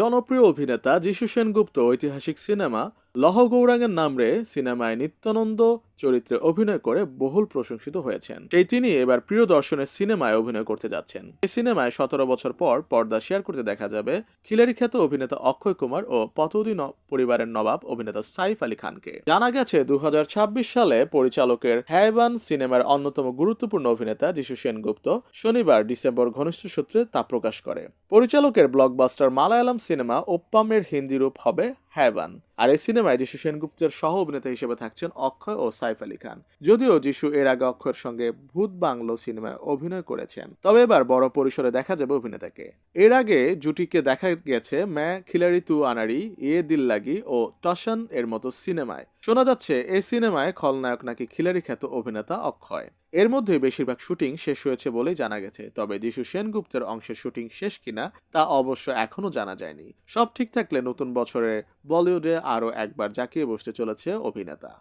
জনপ্রিয় অভিনেতা যিশু সেনগুপ্ত ঐতিহাসিক সিনেমা লহ গৌরাঙ্গের নামরে সিনেমায় নিত্যানন্দ চরিত্রে অভিনয় করে বহুল প্রশংসিত হয়েছেন। সেই তিনি এবার প্রিয় দর্শনের সিনেমায় অভিনয় করতে যাচ্ছেন। এই সিনেমায় সতেরো বছর পর পর্দা শেয়ার করতে দেখা যাবে খিলারি খ্যাত অভিনেতা অক্ষয় কুমার ও পতৌদি পরিবারের নবাব অভিনেতা সাইফ আলী খানকে। জানা গেছে দু সালে পরিচালকের হ্যাবান সিনেমার অন্যতম গুরুত্বপূর্ণ অভিনেতা যিশু সেনগুপ্ত শনিবার ডিসেম্বর ঘনিষ্ঠ সূত্রে তা প্রকাশ করে। পরিচালকের ব্লকবাস্টার মালায়ালাম সিনেমা ওপ্পামের হিন্দি রূপ হবে হ্যাভান আর এই সিনেমায় যিশু সেনগুপ্তের সহ অভিনেতা হিসেবে থাকছেন অক্ষয় ও সাইফ আলী খান, যদিও যিশু এর আগে অক্ষয়ের সঙ্গে ভূত বাংলো সিনেমায় অভিনয় করেছেন। তবে এবার বড় পরিসরে দেখা যাবে অভিনেতাকে। এর আগে জুটিকে দেখা গেছে ম্যা খিলারি তু আনারি এ দিল লাগি ও টশন এর মতো সিনেমায়। শোনা যাচ্ছে এই সিনেমায় খলনায়ক নাকি খিলারি খ্যাত অভিনেতা অক্ষয়। এর মধ্যে বেশিরভাগ শুটিং শেষ হয়েছে বলেই জানা গেছে, তবে যিশু সেনগুপ্তের অংশের শুটিং শেষ কিনা তা অবশ্য এখনও জানা যায়নি। সব ঠিক থাকলে নতুন বছরে বলিউডে আরও একবার জাকিয়ে বসতে চলেছে অভিনেতা।